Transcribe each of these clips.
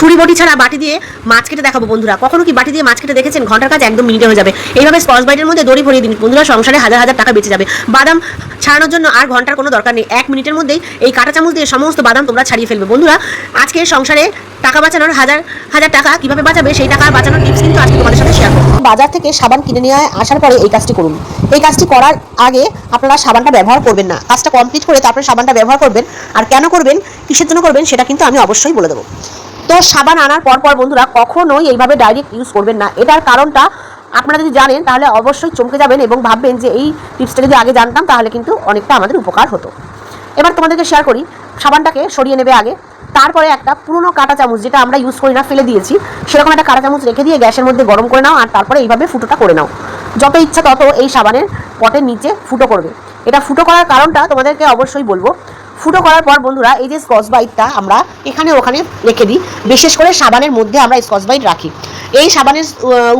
ছুরি বটি ছাড়া বাটি দিয়ে মাছ কেটে দেখাবো বন্ধুরা। কখনো কি বাটি দিয়ে মাছ কেটে দেখেছেন? ঘণ্টার কাজ একদম মিনিটে হয়ে যাবে। এইভাবে স্কচ বাইটের মধ্যে দড়ি ভরিয়ে দিন। বন্ধুরা, সংসারে হাজার হাজার টাকা বেঁচে যাবে। বাদাম ছাড়ানোর জন্য আর ঘণ্টার কোনো দরকার নেই। এক মিনিটের মধ্যেই এই কাঁটা চামচ দিয়ে সমস্ত বাদাম তোমরা ছাড়িয়ে ফেলবে। বন্ধুরা, আজকে সংসারে টাকা বাঁচানোর হাজার হাজার টাকা কীভাবে বাঁচাবে সেই টাকা বাঁচানোর টিপস কিন্তু আজকে তোমাদের সাথে শেয়ার করব। বাজার থেকে সাবান কিনে নিয়ে আসার পরে এই কাজটি করুন। এই কাজটি করার আগে আপনারা সাবানটা ব্যবহার করবেন না। কাজটা কমপ্লিট করে তারপরে সাবানটা ব্যবহার করবেন। আর কেন করবেন, কিসের জন্য করবেন, সেটা কিন্তু আমি অবশ্যই বলে দেবো। তো সাবান আনার পর পর বন্ধুরা কখনোই এইভাবে ডাইরেক্ট ইউজ করবেন না। এটার কারণটা আপনারা যদি জানেন, তাহলে অবশ্যই চমকে যাবেন এবং ভাববেন যে এই টিপসটা যদি আগে জানতাম, তাহলে কিন্তু অনেকটা আমাদের উপকার হতো। এবার তোমাদেরকে শেয়ার করি, সাবানটাকে সরিয়ে নেবে আগে। তারপরে একটা পুরনো কাঁটা চামচ, যেটা আমরা ইউজ করি না, ফেলে দিয়েছি। সেরকম একটা কাঁটা চামচ রেখে দিয়ে গ্যাসের মধ্যে গরম করে নাও, আর তারপরে এইভাবে ফুটোটা করে নাও। যত ইচ্ছা তত এই সাবানের পটের নিচে ফুটো করবে। এটা ফুটো করার কারণটা তোমাদেরকে অবশ্যই বলব ফুটো করার পর বন্ধুরা এই যে স্কচ বাইটটা আমরা এখানে ওখানে রেখে দিই। বিশেষ করে সাবানের মধ্যে আমরা স্কচ বাইট রাখি। এই সাবানের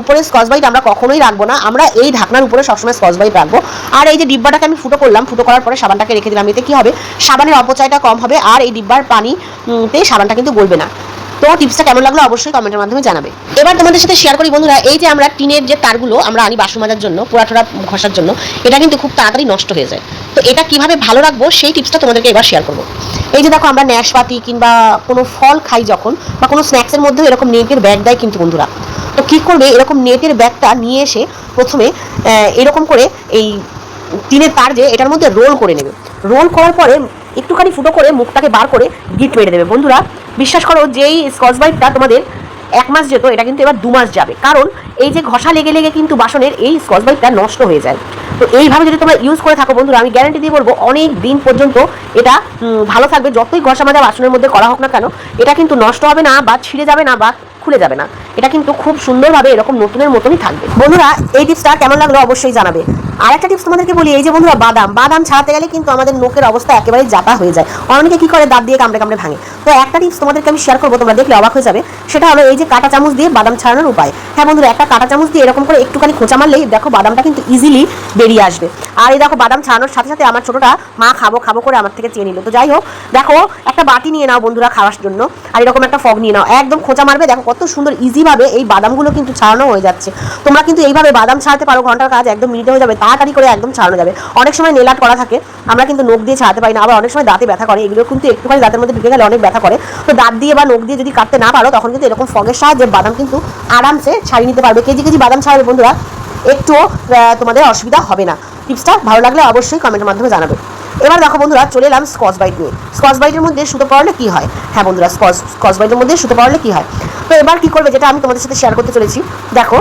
উপরে স্কচ বাইট আমরা কখনোই রাখব না। আমরা এই ঢাকনার উপরে সবসময় স্কচ বাইট রাখব। আর এই যে ডিব্বাটাকে আমি ফুটো করলাম ফুটো করার পরে সাবানটাকে রেখে দিলাম। এতে কি হবে? সাবানের অপচয়টা কম হবে আর এই ডিব্বার পানি উম, তে সাবানটা কিন্তু গলবে না। তো টিপসটা কেমন লাগল অবশ্যই কমেন্টের মাধ্যমে জানাবে। এবার তোমাদের সাথে শেয়ার করি বন্ধুরা এই যে আমরা টিনের যে তারগুলো আমরা আনি বাসন মাজার জন্য পোড়াটোড়া ঘষার জন্য এটা কিন্তু খুব তাড়াতাড়ি নষ্ট হয়ে যায়। তো এটা কীভাবে ভালো রাখব সেই টিপসটা তোমাদেরকে এবার শেয়ার করব। এই যে দেখো আমরা ন্যাশপাতি কিংবা কোনো ফল খাই যখন, বা কোনো স্ন্যাক্সের মধ্যেও এরকম নেটের ব্যাগ দেয় কিন্তু বন্ধুরা। তো কী করবে? এরকম নেটের ব্যাগটা নিয়ে এসে প্রথমে এরকম করে এই টিনের তার যে, এটার মধ্যে রোল করে নেবে। রোল করার পরে একটুখানি ফুটো করে মুখটাকে বার করে গিট মেরে দেবে। বন্ধুরা, বিশ্বাস করো, যেই স্কচ বাইটটা তোমাদের এক মাস যেত, এটা কিন্তু এবার দু মাস যাবে। কারণ এই যে ঘষা লেগে লেগে কিন্তু বাসনের এই স্কচ বাইটটা নষ্ট হয়ে যায়। তো এইভাবে যদি তোমরা ইউজ করে থাকো বন্ধুরা, আমি গ্যারান্টি দিয়ে বলব, অনেক দিন পর্যন্ত এটা ভালো থাকবে। যতই ঘষা মাজা বাসনের মধ্যে করা হোক না কেন, এটা কিন্তু নষ্ট হবে না বা ছিঁড়ে যাবে না বা খুলে যাবে না। এটা কিন্তু খুব সুন্দরভাবে এরকম নতুনের মতনই থাকবে। বন্ধুরা, এই টিপসটা কেমন লাগল অবশ্যই জানাবে। আর একটা টিপস তোমাদেরকে বলি, এই যে বন্ধুরা, বাদাম। বাদাম ছাড়াতে গেলে কিন্তু আমাদের নোকের অবস্থা একেবারে জাতা হয়ে যায়। অনেকে কি করে, দাঁত দিয়ে কামড়ে কামড়ে ভাঙে। তো একটা টিপস তোমাদেরকে আমি শেয়ার করব, তোমরা দেখলে অবাক হয়ে যাবে। সেটা হলো এই যে কাঁটা চামচ দিয়ে বাদাম ছাড়ানোর উপায়। হ্যাঁ বন্ধুরা, একটা কাঁটা চামচ দিয়ে এরকম করে একটুখানি খোঁচা মারলেই দেখো বাদামটা কিন্তু ইজিলি বেরিয়ে আসবে। আর এই দেখো বাদাম ছাড়ানোর সাথে সাথে আমার ছোটটা মা খাব খাব করে আমার থেকে চেয়ে নিল। তো যাই হোক, দেখো, একটা বাটি নিয়ে নাও বন্ধুরা খাওয়ার জন্য। আর এরকম একটা ফগ নিয়ে নাও। একদম খোঁচা মারবে, দেখো কত সুন্দর ইজিভাবে এই বাদামগুলো কিন্তু ছাড়ানো হয়ে যাচ্ছে। তোমরা কিন্তু এইভাবে বাদাম ছাড়াতে পারো, ঘণ্টার কাজ একদম মিনিটে হয়ে যাবে, তাড়াতাড়ি করে একদম ছাড়ানো যাবে। অনেক সময় নেলাট করা থাকে, আমরা কিন্তু নখ দিয়ে ছাড়াতে পারি না, আবার অনেক সময় দাঁতে ব্যথা করে, এগুলো কিন্তু একটুখানি দাঁতের মধ্যে ঢুকে গেলে অনেক ব্যথা করে। তো দাঁত দিয়ে বা নখ দিয়ে যদি কাটতে না পারো, তখন কিন্তু এরকম ফগের সাহায্যে বাদাম কিন্তু আরামসে ছাড়িয়ে নিতে পারবে। কেজি কেজি বাদাম ছাড়াবে বন্ধুরা একটুও তোমাদের অসুবিধা হবে না। টিপসটা ভালো লাগলে অবশ্যই কমেন্টের মাধ্যমে জানাবে। এবার দেখো বন্ধুরা, চলে এলাম স্কচ বাইট নিয়ে। স্কচ বাইটের মধ্যে সুতো পড়ালে কি হয়? হ্যাঁ বন্ধুরা, স্কচ স্কচ বাইটের মধ্যে সুতো পড়ালে কি হয়? তো এবার কি করবে যেটা আমি তোমাদের সাথে শেয়ার করতে চলেছি দেখো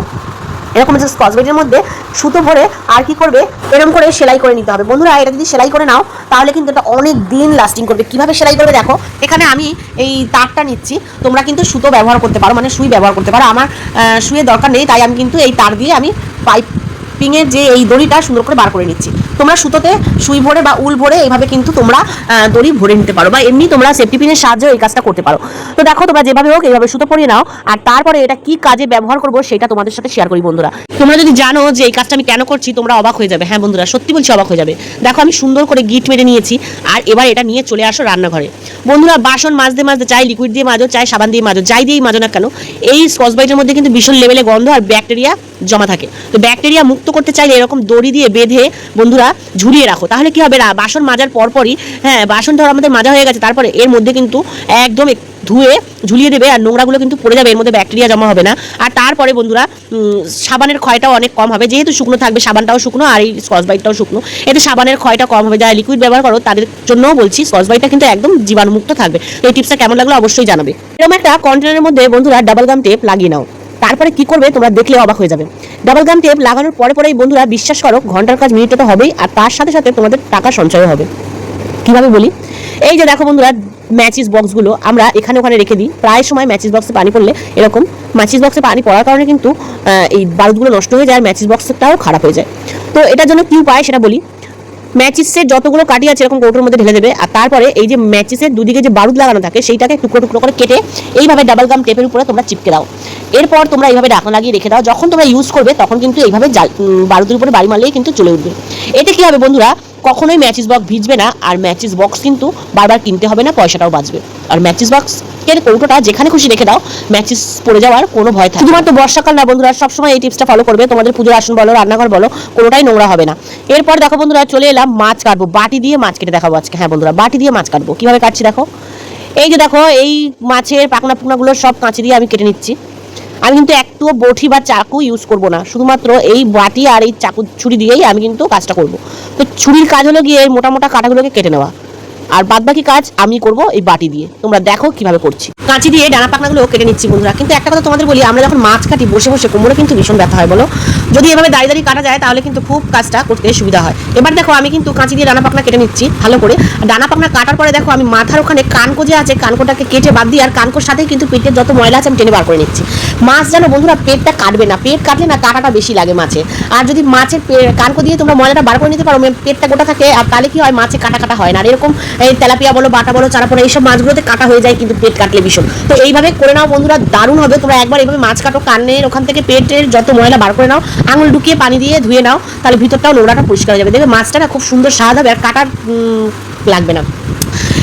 এরকম যে স্কচ মধ্যে সুতো ভরে আর কি করবে এরকম করে সেলাই করে নিতে হবে। বন্ধুরা এটা যদি সেলাই করে নাও তাহলে কিন্তু এটা অনেক দিন লাস্টিং করবে। কীভাবে সেলাই করবে দেখো এখানে আমি এই তারটা নিচ্ছি। তোমরা কিন্তু সুতো ব্যবহার করতে পারো মানে সুই ব্যবহার করতে পারো। আমার আহ, সুইয়ের দরকার নেই তাই আমি কিন্তু এই তার দিয়ে আমি পাইপ পিংয়ের যে এই দড়িটা সুন্দর করে বার করে নিচ্ছি। তোমরা সুতোতে সুই ভরে বা উল ভরে এইভাবে কিন্তু তোমরা দড়ি ভরে নিতে পারো বা এমনি তোমরা সেফটি পিনের সাহায্যে এই কাজটা করতে পারো। তো দেখো তোমরা যেভাবে হোক এইভাবে সুতো পরিয়ে নাও আর তারপরে এটা কি কাজে ব্যবহার করব সেটা তোমাদের সাথে শেয়ার করি বন্ধুরা। তোমরা যদি জানো যে এই কাজটা আমি কেন করছি, তোমরা অবাক হয়ে যাবে। হ্যাঁ বন্ধুরা, সত্যি বলছি অবাক হয়ে যাবে। দেখো আমি সুন্দর করে গিট মেরে নিয়েছি আর এবার এটা নিয়ে চলে আসো রান্নাঘরে। বন্ধুরা, বাসন মাজতে মাজতে, চাই লিকুইড দিয়ে মাজো, চাই সাবান দিয়ে মাজো, যাই দিয়েই মাজো না কেন, এই স্কচ বাইটের মধ্যে কিন্তু ভীষণ লেভেলে গন্ধ আর ব্যাকটেরিয়া জমা থাকে। তো ব্যাকটেরিয়া মুক্ত করতে চাইলে এরকম দড়ি দিয়ে বেঁধে, বন্ধুরা, ঝুলিয়ে রাখো। তাহলে কি হবে? বাসন মাজার পরপরই হ্যাঁ বাসন ধর আমাদের মাজা হয়ে গেছে, তারপরে এর মধ্যে কিন্তু একদম এক- ধুয়ে ঝুলিয়ে দেবে আর নোংরাগুলো কিন্তু পড়ে যাবে, এর মধ্যে ব্যাকটেরিয়া জমা হবে না। আর তারপরে বন্ধুরা সাবানের ক্ষয়টাও অনেক কম হবে। যেহেতু শুকনো থাকবে, সাবানটাও শুকনো আর এই স্কচ বাইটটাও শুকনো। এতে সাবানের ক্ষয়টা কম হবে। যারা লিকুইড ব্যবহার করো, তাদের জন্যও বলছি স্কচ বাইটটা কিন্তু একদম জীবাণুমুক্ত থাকবে। এই টিপসটা কেমন লাগল অবশ্যই জানাবে। এরকম একটা কন্টেনারের মধ্যে বন্ধুরা ডাবল গাম টেপ লাগিয়ে নাও। তারপরে কি করবে, তোমরা দেখলে অবাক হয়ে যাবে। ডাবল গাম টেপ লাগানোর পরে পরেই বন্ধুরা বিশ্বাস করো, ঘণ্টার কাজ মিনিটে তো হবেই, আর তার সাথে সাথে তোমাদের টাকা সঞ্চয় হবে। কীভাবে বলি? এই যে দেখো বন্ধুরা ম্যাচিস বক্সগুলো আমরা এখানে ওখানে রেখে দিই। প্রায় সময় ম্যাচিস বক্সে পানি পড়লে এরকম। ম্যাচিস বক্সে পানি পড়ার কারণে কিন্তু এই বারুদগুলো নষ্ট হয়ে যায় আর ম্যাচিস বক্সটাও খারাপ হয়ে যায়। তো এটার জন্য কি উপায় সেটা বলি? ম্যাচিসের যতগুলো কাটি আছে এরকম কৌটোর মধ্যে ঢেলে দেবে, আর তারপরে এই যে ম্যাচিসের দুদিকে যে বারুদ লাগানো থাকে, সেইটাকে টুকরো টুকরো করে কেটে এইভাবে ডাবল গাম টেপের উপরে তোমরা চিপকে দাও। এরপর তোমরা এইভাবে ঢাকনা লাগিয়ে রেখে দাও। যখন তোমরা ইউজ করবে, তখন কিন্তু এইভাবে বারুদের উপরে বাড়ি মারলেই কিন্তু চলে উঠবে। এতে কি হবে বন্ধুরা? কখনোই ম্যাচিস বক্স ভিজবে না, আর ম্যাচিস বক্স কিন্তু বারবার কিনতে হবে না, পয়সাটাও বাঁচবে। আর ম্যাচিস বক্স বক্সের কৌটোটা যেখানে খুশি রেখে দাও ম্যাচিস পড়ে যাওয়ার কোনো ভয় থাকে। শুধুমাত্র বর্ষাকাল না বন্ধুরা, সবসময় এই টিপসটা ফলো করবে। তোমাদের পুজোর আসন বলো, রান্নাঘর বলো, কোনোটাই নোংরা হবে না। এরপর দেখো বন্ধুরা, চলে এলাম, মাছ কাটবো। বাটি দিয়ে মাছ কেটে দেখাবো আজকে। হ্যাঁ বন্ধুরা, বাটি দিয়ে মাছ কাটবো। কীভাবে কাটছি দেখো? এই যে দেখো, এই মাছের পাকনা পুকনাগুলো সব কাঁচি দিয়ে আমি কেটে নিচ্ছি। আমি কিন্তু একটুও বঠি বা চাকু ইউজ করব না। শুধুমাত্র এই বাটি আর এই চাকু ছুরি দিয়েই আমি কিন্তু কাজটা করব। তো ছুরির কাজ হলো গিয়ে এই মোটা মোটা কাঁটাগুলোকে কেটে নেওয়া। আর বাদ বাকি কাজ আমি করব এই বাটি দিয়ে। তোমরা দেখো কীভাবে করছি। কাঁচি দিয়ে ডানা পাকনাগুলো কেটে নিচ্ছি বন্ধুরা। কিন্তু একটা কথা তোমাদের বলি, আমরা যখন মাছ কাটি বসে বসে কোমরে কিন্তু ভীষণ ব্যথা হয়, বলো? যদি এভাবে দাঁড়িয়ে দাঁড়িয়ে কাটা যায়, তাহলে কিন্তু খুব কাজটা করতে সুবিধা হয়। এবার দেখো, আমি কিন্তু কাঁচি দিয়ে ডানা পাকনা কেটে নিচ্ছি, ভালো করে। ডানা পাকনা কাটার পরে দেখো, আমি মাথার ওখানে কানকো যে আছে, কানকোটাকে কেটে বাদ দিয়ে, আর কানকোর সাথেই কিন্তু পেটের যত ময়লা আছে, আমি টেনে বার করে নিচ্ছি। মাছ যেন, বন্ধুরা, পেটটা কাটবে না। পেট কাটলে না কাটাটা বেশি লাগে মাছে। আর যদি মাছের কানকো দিয়ে তোমরা ময়লাটা বার করে নিতে পারো পেটটা গোটা থাকে, আর তাহলে কি হয়, মাছে কাটা কাটা হয় না। আর এরকম, এই তেলাপিয়া বলো, বাটা বলো, চারা পড়া এইসব মাছগুলোতে কাটা হয়ে যায়, কিন্তু পেট কাটলে ভীষণ। তো এইভাবে করে নাও, বন্ধুরা, দারুণ হবে। তোমরা একবার এইভাবে মাছ কাটো, কানের ওখান থেকে পেটের যত ময়লা বার করে নাও আঙুল ঢুকিয়ে পানি দিয়ে ধুয়ে নাও, তাহলে ভিতরটাও নোংরাটা পরিষ্কার হয়ে যাবে। দেখবে মাছটা না খুব সুন্দর স্বাদ হবে আর কাটার লাগবে না।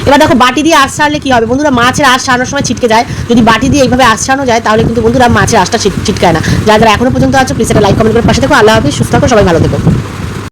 এবার দেখো, বাটি দিয়ে আশ সারলে কী হবে? বন্ধুরা, মাছের আশ সারানোর সময় ছিটকে যায়। যদি বাটি দিয়ে এইভাবে আশ সারানো যায়, তাহলে কিন্তু বন্ধুরা মাছের আশটা ছিট- ছিটকায় না। যারা এখনও পর্যন্ত আছো প্লিজ একটা লাইক কমেন্ট করে পাশে দেখো আল্লাহ হাফিজ, সুস্থ থাকো, সবাই ভালো থেকো।